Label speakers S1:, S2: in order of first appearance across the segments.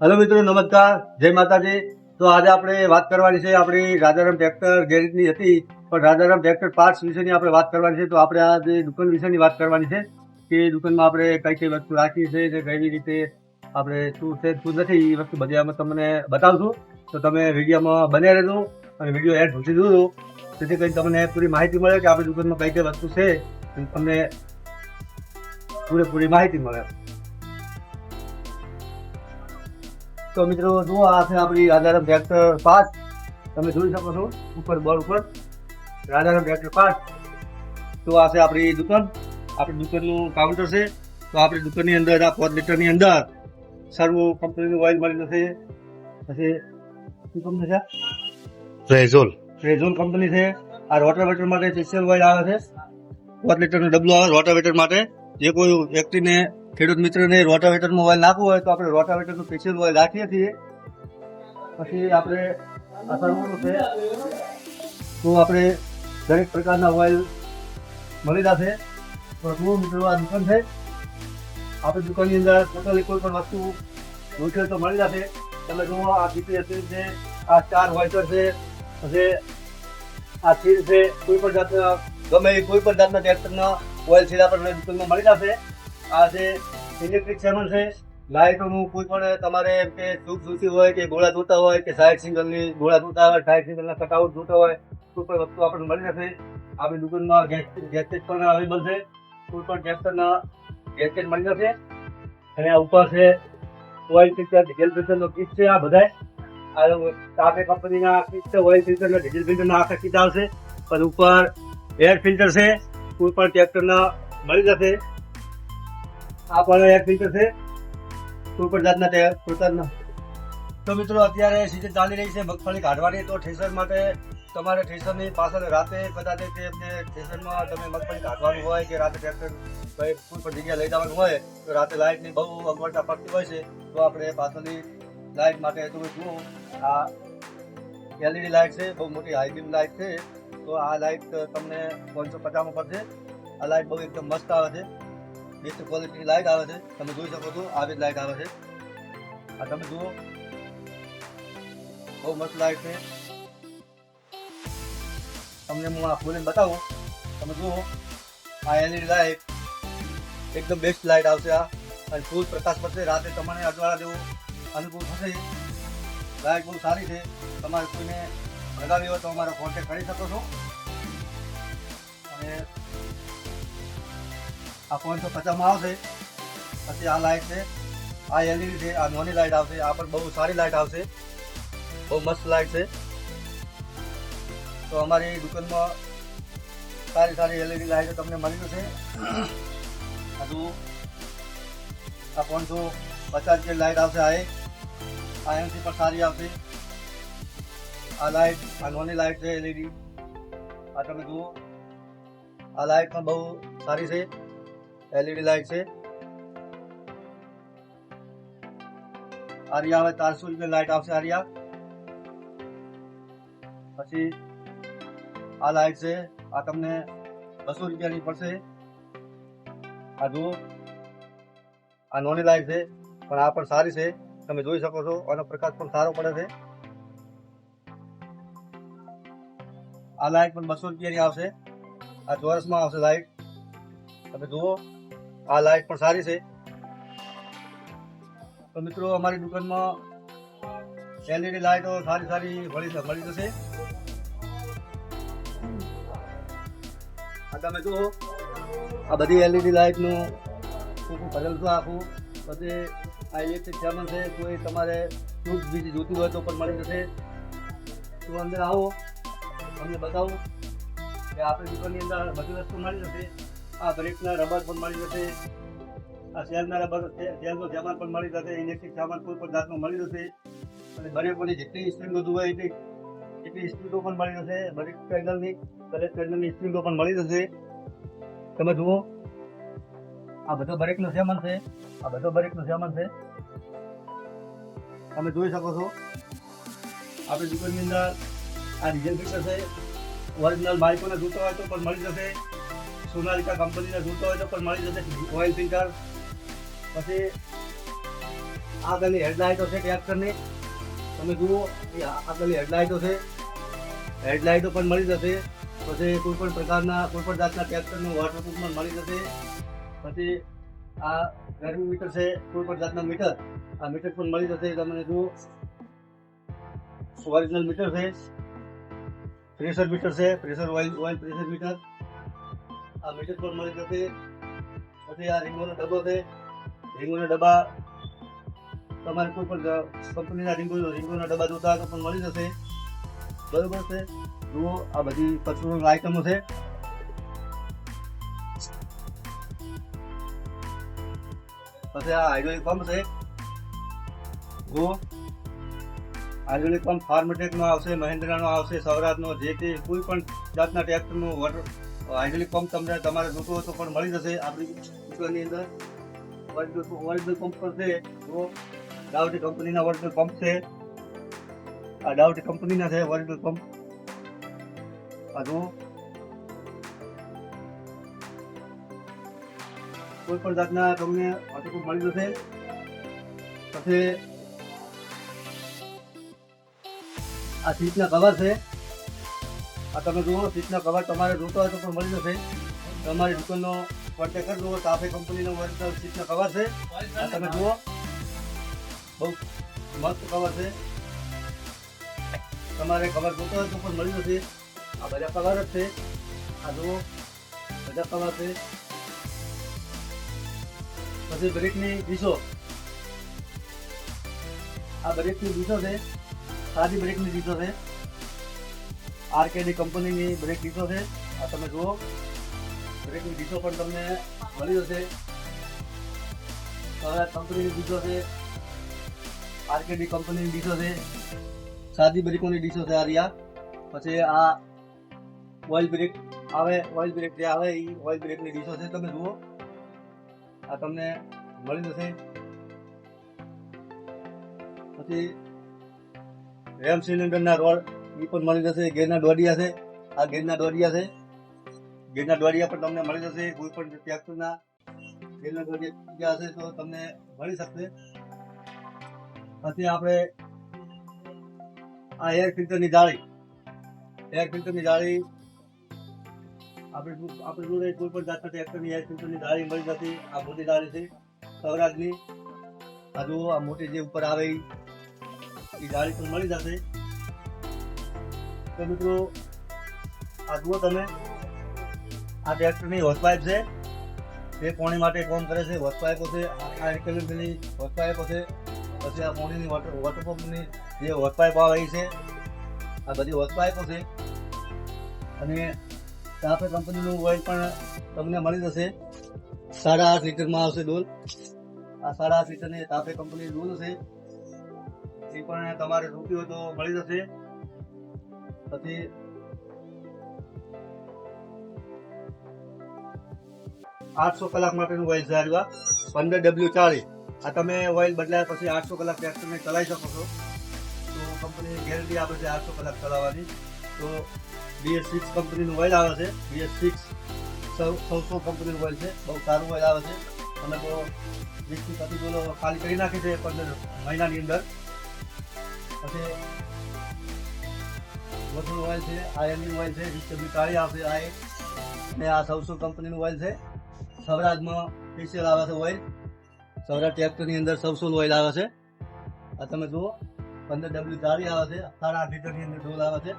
S1: Hello મિત્રો, નમસ્કાર. જય માતાજી. તો આજે આપણે વાત કરવાની છે આપણી રાજારામ ટ્રેક્ટર ગેરેજની હતી. પણ રાજારામ ટ્રેક્ટર પાર્ટ્સ વિશેની આપણે વાત કરવાની છે. તો આપણે આ જે દુકાન વિશેની વાત કરવાની છે કે દુકાનમાં આપણે કઈ કઈ વસ્તુ રાખી છે કે કઈ રીતે આપણે શું છે, શું નથી, એ વસ્તુ બધી તમને બતાવશું. તો તમે વિડીયોમાં બને રહેજો અને વીડિયો એડ સુધી દો જેથી કરીને તમને પૂરી માહિતી મળે કે આપણી દુકાનમાં કઈ કઈ વસ્તુ છે. તમને પૂરેપૂરી માહિતી મળે. તો મિત્રો જુઓ આ છે આપણી રાજારામ ટ્રેક્ટર પાંચ. તમે જોઈ શકો છો ઉપર બોર્ડ ઉપર. રાજારામ ટ્રેક્ટર પાંચ. તો આ છે આપણી દુકાન. આપણી દુકાનનું કાઉન્ટર છે. તો આપણી દુકાનની અંદર આ પોત લીટરની અંદર સર્વો કંપનીનું ઓઇલ મળી જશે. પછી શું કંપની છે?
S2: રેઝોલ
S1: રેઝોલ કંપની છે. આ રોટાવેટર માટે સ્પેશિયલ ઓઇલ આવે છે. પોત લીટરનું ડબલું આવે રોટાવેટર માટે. જે કોઈ વ્યક્તિને ખેડૂત મિત્રને રોટાવેટર ઓઇલ નાખવો હોય તો આપણે રોટાવેટરનું સ્પેશિયલ ઓઇલ રાખીએ છીએ. પછી આપણે આ છે તો આપણે દરેક પ્રકારના મોબાઈલ મળી જશે. તો જુઓ મિત્રો આ દુકાન છે. આપણી દુકાનની અંદર ટોટલી કોઈ પણ વસ્તુ જોઈશે તો મળી જશે. તમે જુઓ આ જીપીએસ છે, આ ચાર વોઇસર છે, પછી આ ચીજ છે, કોઈ પણ જાતના ગમે કોઈ પણ જાતના ટ્રેક્ટરના ઓઇલ સીલ પર દુકાનમાં મળી જશે. આ જે ઇલેક્ટ્રિક સેવન છે, લાઇટોનું કોઈ પણ તમારે એમ કે સૂપ જોઈતી હોય કે ગોળા જોતા હોય કે સાઈડ સિંગલની ગોળા જોતા હોય સાઈડ સિંગલના કટઆઉટ જોતા હોય, કોઈ પણ વસ્તુ આપણને મળી જશે. આપણી દુકાનમાં ગેસ પણ અવેલેબલ છે. કોઈ પણ ગેસ્ટરના ગેસેટ મળી જશે. અને આ ઉપર છે ઓઇલ ફિલ્ટર, ડીઝલ ફિલ્ટરનો કિટ છે આ બધાય. આ તાપે કંપનીના કિટ છે, ઓઇલ ફિલ્ટરના, ડીઝલ ફિલ્ટરના આખા કિટ આવશે. પણ ઉપર એર ફિલ્ટર છે. કોઈ પણ ટ્રેક્ટરના મળી જશે, આ પણ એક ફિલ્ટર છે કોઈ પણ જાતના પોતાના. તો મિત્રો, અત્યારે સીઝન ચાલી રહી છે મગફળી કાઢવાની. તો ઠેસર માટે તમારે ઠેસરની પાછળ રાતે કદાચ તે ઠેસરમાં તમે મગફળી કાઢવાનું હોય કે રાતે ટ્રેક્ટર કોઈ પણ જગ્યાએ લઈ જવાનું હોય, તો રાતે લાઇટની બહુ અગવડતા પડતી હોય છે, તો આપણે પાછળની લાઇટ માટે તમે જુઓ, આ એલઈડી લાઇટ છે, બહુ મોટી હાઈબીમ લાઇટ છે. તો આ લાઇટ તમને પાંચસો પચાસમાં પડશે. આ લાઇટ બહુ એકદમ મસ્ત આવે છે. બેસ્ટ ક્વોલિટીની લાઇટ આવે છે. તમે જોઈ શકો છો, આવી જ લાઇટ આવે છે. આ તમે જુઓ. બહુ મસ્ત લાઇટ છે. તમને હું આ ખોલીને બતાવું. તમે જુઓ. આ એલઈડી લાઇટ એકદમ બેસ્ટ લાઇટ આવશે આ. અને ફૂલ પ્રકાશ પડશે. રાતે તમને અજવાળા જેવું અનુકૂળ થશે. લાઇટ બહુ સારી છે. તમારે કોઈને લગાવી હોય તો અમારો કોન્ટેક્ટ કરી શકો છો. અને આ પાંચસો પચાસમાં આવશે. પછી આ લાઇટ છે, આ એલઈડી છે, આ નોની લાઇટ આવશે, આ પણ બહુ સારી લાઇટ આવશે. બહુ મસ્ત લાઇટ છે. તો અમારી દુકાનમાં સારી સારી એલઈડી લાઇટો તમને મળી જશે. હજુ આ પાંચસો પચાસ જે લાઇટ આવશે આ એમથી પણ સારી આવશે. આ લાઇટ આ નોની લાઇટ છે એલઈડી આ તમે જુઓ. આ લાઇટ પણ બહુ સારી છે. એલઈડી લાઇટ છે. આરિયા હવે ચારસો રૂપિયા લાઇટ આવશે, આરિયા. પછી આ લાઇટ છે, આ તમને બસો રૂપિયાની પડશે. આ જુઓ. આ નોની લાઇટ છે, પણ આ પણ સારી છે. તમે જોઈ શકો છો આનો પ્રકાશ પણ સારો પડે છે. આ લાઇટ પણ બસો રૂપિયાની આવશે. આ ચોરસમાં આવશે લાઇટ તમે જુઓ, આ લાઇટ પણ સારી છે. તો મિત્રો, અમારી દુકાનમાં એલઈડી લાઇટો સારી સારી મળી મળી જશે. આ તમે જુઓ, આ બધી એલઈડી લાઇટનું ટૂંકું ભરેલું છે આખું પછી આ ઇલેક્ટ્રિક સામાન છે કોઈ તમારે ટ્યુબ બીજી જોતી હોય તો પણ મળી જશે. તો અંદર આવો. તમને બતાવું કે આપણી દુકાનની અંદર બધી વસ્તુ મળી જશે. આ બ્રેકના રબર પણ મળી જશે. આ સેલના રબર સેલનો સામાન પણ મળી જશે. ઇલેક્ટ્રિક સામાન કોઈ પણ જાતનો મળી જશે. અને બ્રેકોની જેટલી સ્પ્રિંગો જોવે એટલી એટલી સ્પ્રિંગો પણ મળી જશે. બરેક પેડલની દરેક પેડલની સ્પ્રિંગો પણ મળી જશે. તમે જુઓ, આ બધો બ્રેકનો સામાન છે. આ બધો બ્રેકનો સામાન છે. તમે જોઈ શકો છો, આપણી દુકાનની અંદર આ ડીઝલ ફિલ્ટર છે ઓરિજિનલ માલિકોને જોતો હોય તો પણ મળી જશે. સોનાલિકા કંપનીના જોતો હોય તો પણ મળી જશે. ઓઇલ ફિલ્ટર પછી આગળની હેડલાઇટો છે ટ્રેક્ટરની તમે જુઓ, એ આગળની હેડલાઇટો છે હેડલાઇટો પણ મળી જશે. પછી કોઈ પણ પ્રકારના કોઈ પણ જાતના ટ્રેક્ટરનું વોટરપ્રૂફ પણ મળી જશે. પછી આ ગરમી મીટર છે કોઈ પણ જાતના મીટર આ મીટર પણ મળી જશે. તમને જુઓ. ઓરિજિનલ મીટર છે. પ્રેશર મીટર છે, pressure oil oil pressure meter આ મીટર પણ મળી જશે પછી આ રીંગોનો ડબ્બો છે. રીંગોના ડબ્બા તમારે કોઈ પણ કંપનીના રીંગો રીંગોના ડબ્બા જોતા તો પણ મળી જશે. બરોબર છે? જુઓ, આ બધી કચરોની આઈટમો છે. પછી આ હાઇડ્રોલિક પંપ છે. જુઓ. હાઇડ્રોલિક પંપ ફાર્મટેકનો આવશે, મહિન્દ્રાનો આવશે સૌરાષ્ટ્રનો જે તે કોઈ પણ જાતના ટ્રેક્ટરનો વોટર હાઇડ્રોલિક પંપ તમને તમારે જોતો હોય તો પણ મળી જશે. આપણી દુકાનની અંદર ઓરિજિનલ પંપ પર છે તો ડાવટી કંપનીના ઓરિજિનલ પંપ છે. આ ડાવટી કંપનીના છે ઓરિજિનલ પંપ આ જુઓ. કોઈ પણ જાતના તમને વોટરપ્રૂફ મળી જશે. પછી આ સીટના કવર છે. આ તમે જુઓ, સીટના કવર તમારે જોતો હોય તો પણ મળી જશે. તમારી દુકાનનો કોન્ટેક્ટ જુઓ તાપે કંપનીનો ઓરિજિનલ સીટના કવર છે. આ તમે જુઓ. બહુ મસ્ત કવર છે. તમારે કવર જોતો હોય તો પણ મળી જશે. આ બધા કવર જ છે. આ જુઓ, બધા કવર છે. પછી બ્રેકની ડીશો. આ બ્રેકની ડીશો છે. સાદી બ્રેકની ડીશો છે. આરકેડી કંપનીની બ્રેક ડીશો છે. આ તમે જુઓ. બ્રેકની ડીશો પણ તમને મળી જશે હવે કંપનીની ડીશો છે. આરકેડી કંપનીની ડીશો છે. સાદી બ્રેકોની ડીશો છે આ પછી આ ઓઇલ બ્રેક આવે ઓઇલ બ્રેક જે આવે એ ઓઇલ બ્રેકની ડીશો છે. તમે જુઓ. આ તમને મળી જશે પછી રેમ સિલિન્ડરના રોડ એ પણ મળી જશે, ગેરના દોડિયા છે. આ ગેરના દોડિયા છે. ગેરના દોડિયા પણ તમને મળી જશે, કોઈ પણ ટ્રેક્ટરના. ગેરના દોડિયા હશે તો તમને મળી શકશે. પછી આપણે આ એર ફિલ્ટરની જાળી. એર ફિલ્ટરની જાળી આપણે આપણે જોડે કોઈ પણ જાતના ટ્રેક્ટરની એર ફિલ્ટરની જાળી મળી જતી આ મોટી જાળી છે સૌરાજની આ જુઓ, આ મોટી જે ઉપર આવે એ ગાડી પણ મળી જશે. તો મિત્રો, આ જુઓ તમે, આ ટ્રેક્ટરની હોસ છે. તે પાણી માટે કોમ કરે છે? હોસ છે આ એકલની હોસ છે. પછી આ પાણીની વોટર વોટર પંપની જે હોસ પાઇપ આવે છે. આ બધી હોસ છે. અને તાપે કંપનીનું ઓઇલ પણ તમને મળી જશે. સાડા આઠ લીટરમાં આવશે ડોલ આ સાડા આઠ લીટરની તાપે કંપની ડોલ છે. એ પણ તમારે જોતી હોય તો મળી જશે. પછી આઠસો કલાક માટેનું ઓઇલ છે આ પંદર ડબલ્યુ ચાલીસ આ તમે ઓઇલ બદલાયા પછી આઠસો કલાક ટ્રેક્ટરને ચલાવી શકો છો. તો કંપની ગેરંટી આપે છે આઠસો કલાક ચલાવવાની. તો બીએસ સિક્સ કંપનીનું ઓઇલ આવે છે. બીએસ સિક્સ સૌસો કંપનીનું ઓઇલ છે. બહુ સારું ઓઇલ આવે છે. અને બહુ વીસથી પચીસ કિલો ખાલી કરી નાખી છે પંદર મહિનાની અંદર. પછી વધુ ઓઇલ છે આયર્નની ઓઇલ છે ડિસ્ટર્બી કાળી આવશે આ અને આ સૌસો કંપનીનું ઓઇલ છે. સૌરાજમાં સ્પેશિયલ આવે છે ઓઇલ સૌરાજ ટ્રેક્ટરની અંદર સૌસોલ ઓઇલ આવે છે. આ તમે જુઓ, પંદર ડબલ્યુ ચાલી આવે છે સાડા આઠ લીટરની અંદર ઢોલ આવે છે.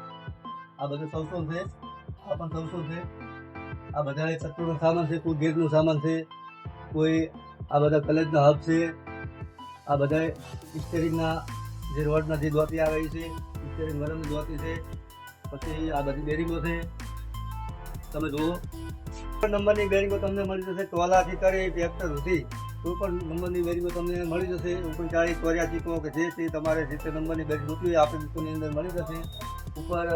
S1: આ બધું સૌસોલ છે, આ પણ સૌસો છે. આ બધા ચત્તુરનો સામાન છે, કોઈ ગેરનું સામાન છે, કોઈ આ બધા કલેજના હબ છે. આ બધા સ્ટેરિંગના જે રોડના જે દોતી આવે છે સ્ટેરિંગ વરમની દોતી છે, પછી આ બધી બેરિંગો છે. તમે જુઓ. નંબરની બેરિંગો તમને મળી જશે ટોલાથી કરી, ટ્રેક્ટર સુધી. કોઈ પણ નંબરની બેરિંગો તમને મળી જશે. ઓગણચાળીસ ચોર્યાસી કહો કે જે તે તમારે જે તે નંબરની બેરિંગ જોતી હોય, આપણે દુકાનની અંદર મળી જશે. ઉપર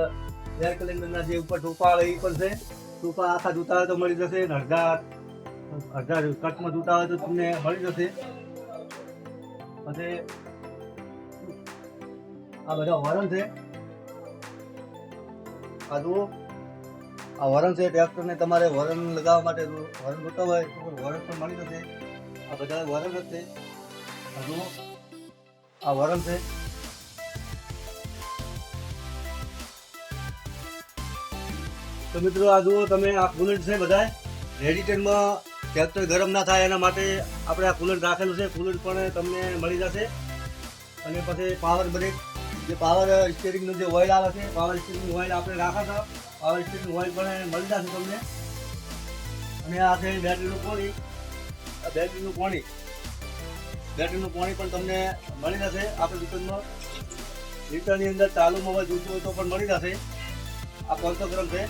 S1: એર કલેન્ડરના જે ઉપર ટોપા એ પણ છે. ટોપા આખા જૂતા હોય તો મળી જશે. અને અડધા અડધા કટમાં જૂતા હોય તો તમને મળી જશે. પછી આ બધા વરણ છે. આ જુઓ. આ વરણ છે, ટ્રેક્ટરને તમારે વરણ લગાવવા માટે વરણ જોતા હોય તો વરણ પણ મળી જશે. આ બધા વરણ જ છે. આ જુઓ. આ વરણ છે. તો મિત્રો આ જુઓ તમે, આ કુલન્ટ છે બધા રેડિટેડમાં ટ્રેક્ટર ગરમ ના થાય એના માટે આપણે આ કુલન્ટ રાખેલું છે. કુલન્ટ પણ તમને મળી જશે. અને પછી પાવર બ્રેક જે પાવર સ્ટેરિંગનું જે ઓઇલ આવે છે પાવર સ્ટેરિંગ ઓઇલ આપણે રાખા હતા. પાવર સ્ટેરિંગ ઓઇલ પણ મળી જશે તમને. અને આ છે બેટરીનું પાણી આ બેટરીનું પાણી બેટરીનું પાણી પણ તમને મળી જશે આપણી દુકાનમાં લીટરની અંદર ચાલુ મોબાઈલ જોઈતું હોય તો પણ મળી જશે. આ પાંચસો ગ્રામ છે.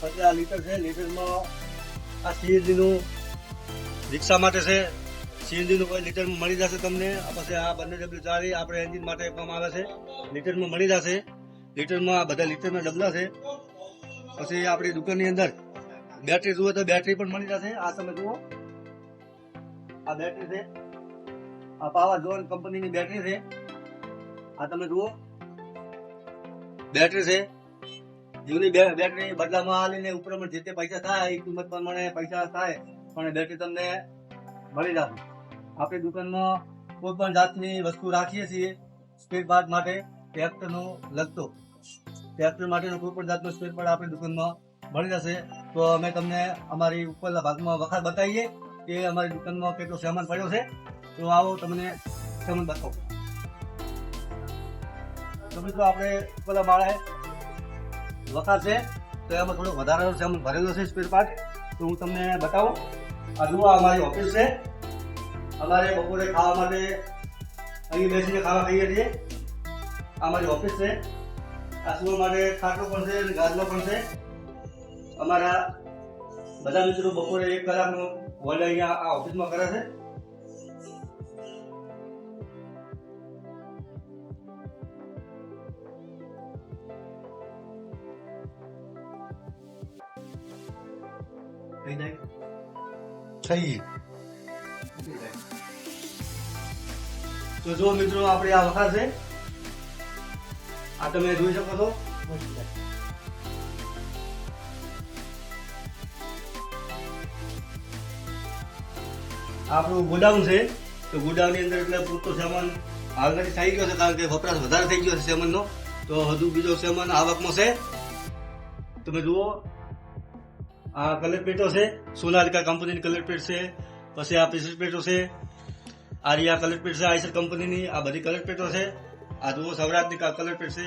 S1: પછી આ લીટર છે. લીટરમાં આ સીએજીનું રિક્ષા માટે છે સીએનજીનું કોઈ લીટરમાં મળી જશે તમને? પછી આ બંને ડબલ્યુ ચાલી આપણે એન્જિન માટે આપવામાં આવે છે. લીટરમાં મળી જશે. લીટરમાં આ બધા લીટરના ડબલા છે. પછી આપણી દુકાનની અંદર બેટરી જુઓ તો બેટરી પણ મળી જશે. આ તમે જુઓ. આ બેટરી છે. આ પાવર ઝોન કંપનીની બેટરી છે. આ તમે જુઓ. બેટરી છે. જૂની બેટરી બદલામાં આલીને ઉપર જે તે પૈસા થાય એ કિંમત પ્રમાણે પૈસા થાય, પણ બેટરી તમને મળી જશે. આપણી દુકાનમાં કોઈ પણ જાતની વસ્તુ રાખીએ છીએ, સ્પેર પાર્ટ માટે ટ્રેક્ટરનો લગતો ટ્રેક્ટર માટેનો કોઈ પણ જાતનો સ્પેર પાર્ટ આપણી દુકાનમાં મળી જશે. તો અમે તમને અમારી ઉપરના ભાગમાં વખાત બતાવીએ કે અમારી દુકાનમાં કેટલો સામાન પડ્યો છે. તો આવો તમને સામાન બતાવો. તો મિત્રો, આપણે ઉપરના માળાએ વખત છે. તો એમાં થોડો વધારાનો સામાન ભરેલો છે સ્પેર પાર્ટ. તો હું તમને બતાવું. આ જુઓ અમારી ઓફિસ છે. અમારે બપોરે ખાવા માટે અહીં બેસીને ખાવા ખાઈએ છીએ આ અમારી ઓફિસ છે આ સુવા માટે ખાટલો પણ છે અને ગાદલો પણ છે અમારા બધા મિત્રો બપોરે એક કલાકનો હોલ અહીંયા આ ઓફિસમાં કરે છે થઈ જાય
S2: થઈ
S1: તો જો મિત્રો આપણે આ વખત છે, આ તમે જોઈ શકો છો. આપણું ગોડાઉન છે. તો ગોડાઉનની અંદર એટલે પૂરતો સામાન આગળ થઈ ગયો છે, કારણ કે વપરાશ વધારે થઈ ગયો છે સામાનનો. તો હજુ બીજો સામાન આવકમાં છે. તમે જુઓ, આ કલર પેટો છે. સોનાલિકા કંપનીની કલર પેટ છે. પછી આ પીસીસ પેટો છે. આ રિયા કલર પ્લેટ છે આઈસર કંપનીની. આ બધી કલર પ્લેટો છે. આ જુઓ સૌરાષ્ટ્રની કલર પ્લેટ છે.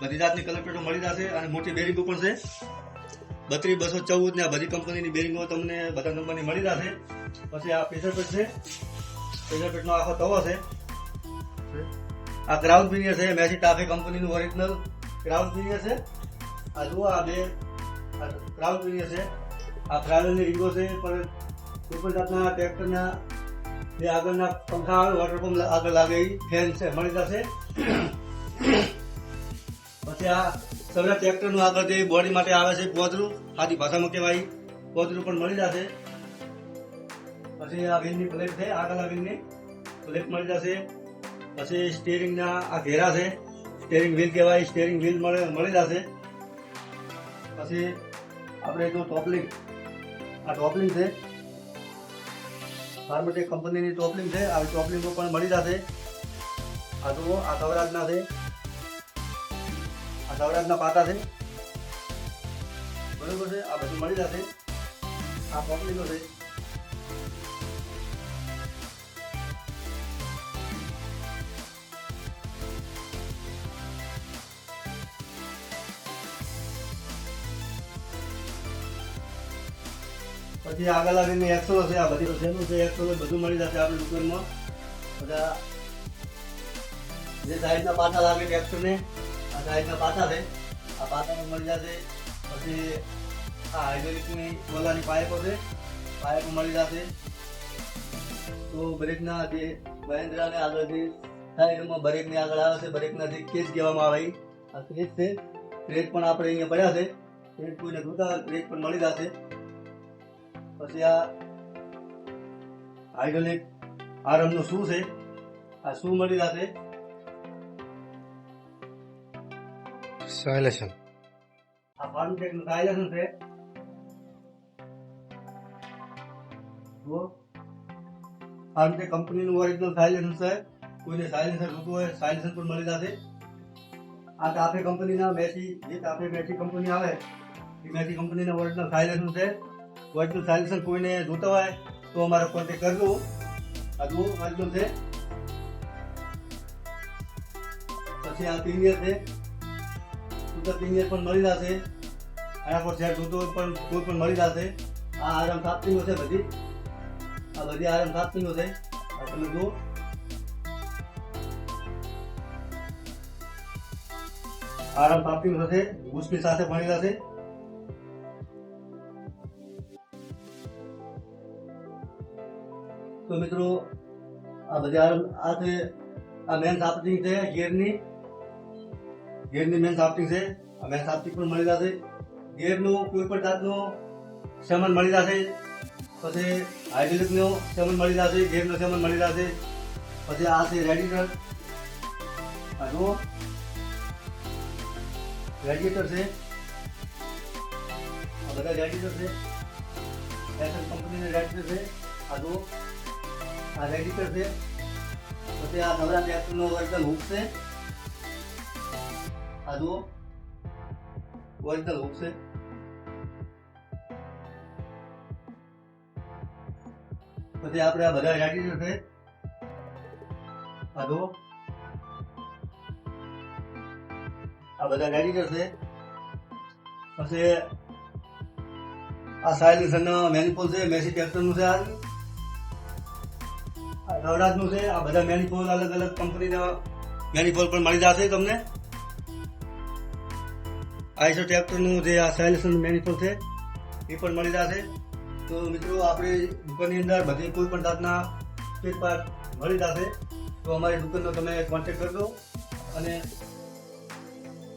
S1: બધી જાતની કલર પ્લેટો મળી જશે અને મોટી બેરિંગો પણ છે. બત્રીસ, બસો ચૌદ ને આ બધી કંપનીની બેરિંગો તમને બધા નંબરની મળી જશે. પછી આ પ્રેશર પેટ છે. પ્રેશર પેટનો આખો તવો છે. આ ક્રાઉન પિનિયર છે, મેસી ટાફે કંપનીનું ઓરિજિનલ ક્રાઉન પિનિયર છે. આ જુઓ આ બે ક્રાઉન પિનિયર છે. આ ક્રાઉનની રીંગો છે, પણ કોઈ પણ જાતના ટ્રેક્ટરના જે આગળના પંખા આવે વોટર પંપ આગળ લાગે એ ફેન છે, મળી જશે. પછી આ સૌરા ટ્રેક્ટરનું આગળ જે બોડી માટે આવે છે પોતરું આદિ ભાષામાં કહેવાય પોતરું પણ મળી જશે. પછી આ વ્હીલની પ્લેટ છે, આગળના વ્હીલની પ્લેટ મળી જશે. પછી સ્ટીરિંગના આ ઘેરા છે સ્ટેરિંગ વ્હીલ કહેવાય સ્ટેરિંગ વ્હીલ મળે મળી જશે. પછી આપણે જો ટોપલિંગ આ ટોપલિંગ છે ફાર્મટેક કંપનીની ટોપલિંગ છે. આવી ટોપલિંગો પણ મળી જશે. આ જુઓ, આ કવરાજના છે. આ કવરાજના પાતા છે. બરોબર છે? આ બધું મળી જશે. આ ટોપલિંગો છે. પછી આગળ આવીને એક્સો છે, આ બધી જેનું છે એક્સો બધું મળી જશે આપણી દુકાનમાં. બધા જે સાઈડના પાટા લાગે ટ્રેક્ટરને આ સાઈડના પાટા છે. આ પાછા મળી જશે. પછી આ હાઇડ્રોલિકની ઓલાની પાઇપો છે, પાઇપો મળી જશે. તો બ્રેકના જે મહેન્દ્રાને આગળ જે સાઈડમાં બ્રેકની આગળ આવે છે, બ્રેકના જે કેજ કહેવામાં આવે. આ ક્રેજ છે. ક્રેજ પણ આપણે અહીંયા પડ્યા છે. ક્રેજ કોઈને જોતા ક્રેજ પણ મળી જશે. પછી આ હાઇડ્રોલિક આરમનું શું છે? આ શું મળી જશે?
S2: સાયલેશન
S1: આ ફાર્મટેકનું સાયલેશન છે. જુઓ. રીતે કંપનીનું ઓરિજિનલ સાયલેશન છે. કોઈને સાયલેન્સર જોતું હોય સાયલેન્સર પણ મળી જશે. આ તાફે કંપનીના મેસી જે તાફે મેસી કંપની આવે એ મેસી કંપનીના ઓરિજિનલ સાયલેન્સર છે. ઓરિજિનલ સાયલેન્સર કોઈને જોતા હોય તો અમારો કોન્ટેક્ટ કરજો આ જુઓ ઓરિજિનલ છે પછી આ પિનિયર છે સુધા પિનિયર પણ મળી જશે આના પર શેર જોતો હોય પણ કોઈ પણ મળી જશે આ આરામ સાપ્તિંગો છે બધી આ બધી આરામ સાપ્તિંગો છે આ તમે જુઓ આરામ સાપ્તિંગ થશે ગુસ્કી સાથે ભણી જશે તો મિત્રો, આ બજાર, આ છે, આ મેન સાપ્તિંગ છે, ગેરની. ગેરની મેન સાપ્તિંગ છે. આ મેન સાપ્તિક પણ મળી જશે. ગેરનું કોઈ પણ જાતનું સેમન મળી જશે. પછી હાઇડ્રોલિકનો સેમન મળી જશે, ગેરનો સેમન મળી જશે. પછી આ છે રેડિએટર આ જુઓ. રેડિએટર છે. આ બધા રેડિએટર છે. એસએલ કંપનીના રેડિએટર છે. આ જુઓ. આ રેડી છે. પછી આ નવરા ટ્રેક્ટરનો ઓરિજિનલ હુક છે આ જુઓ. ઓરિજિનલ હુક છે પછી આપણે આ બધા રેડિએટર છે. આ જુઓ. આ બધા રેડિએટર છે. પછી આ સાયલ મેન પોલ છે, મેસી ટ્રેક્ટરનું છે આ. નવરાજનું છે, આ બધા મેનિફોલ, અલગ અલગ કંપનીના મેનિફોલ પણ મળી જશે તમને. આઈસો ટ્રેક્ટરનું જે આ સાયલેન્સરનું મેનિફોલ છે, એ પણ મળી જશે. તો મિત્રો, આપણી દુકાનની અંદર બધી કોઈ પણ જાતના ફેરફાર મળી જશે, તો અમારી દુકાનનો તમે કોન્ટેક્ટ કરજો અને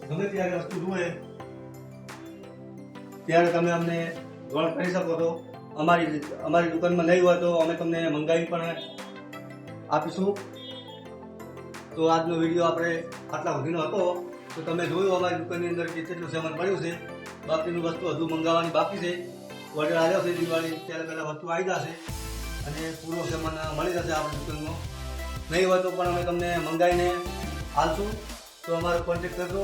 S1: ગમે ત્યારે વસ્તુ જુએ, ત્યારે તમે અમને જોણ કરી શકો છો. અમારી અમારી દુકાનમાં નહીં હોય તો અમે તમને મંગાવી પણ આપીશું. તો આજનો વીડિયો આપણે આટલા સુધીનો હતો. તો તમે જોયું અમારી દુકાનની અંદર કે કેટલું સામાન પડ્યું છે. બાકીનું વસ્તુ હજુ મંગાવવાની બાકી છે. ઓર્ડર આવ્યો છે દિવાળી, ત્યારે પહેલાં વસ્તુ આવી જશે. અને પૂરો સામાન મળી જશે આપણી દુકાનમાં. નહીં હોય તો પણ અમે તમને મંગાવીને આપશું. તો અમારો કોન્ટેક્ટ કરજો.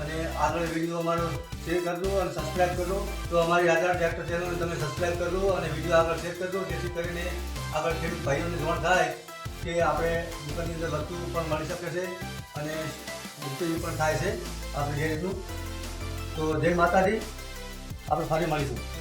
S1: અને આગળ વીડિયો અમારો શેર કરજો અને સબસ્ક્રાઇબ કરજો. તો અમારી આધાર ટ્રેક્ટર ચેનલને તમે સબસ્ક્રાઈબ કરજો અને વીડિયો આગળ શેર કરજો. જેથી કરીને આગળ ખેડૂત ભાઈઓને જોણ થાય. કે આપણે દુકાનની અંદર વસ્તુ પણ મળી શકે છે અને ઉપયોગી પણ થાય છે આપણે જે રીતનું. તો જય માતાજી, આપણે ફરી મળીશું.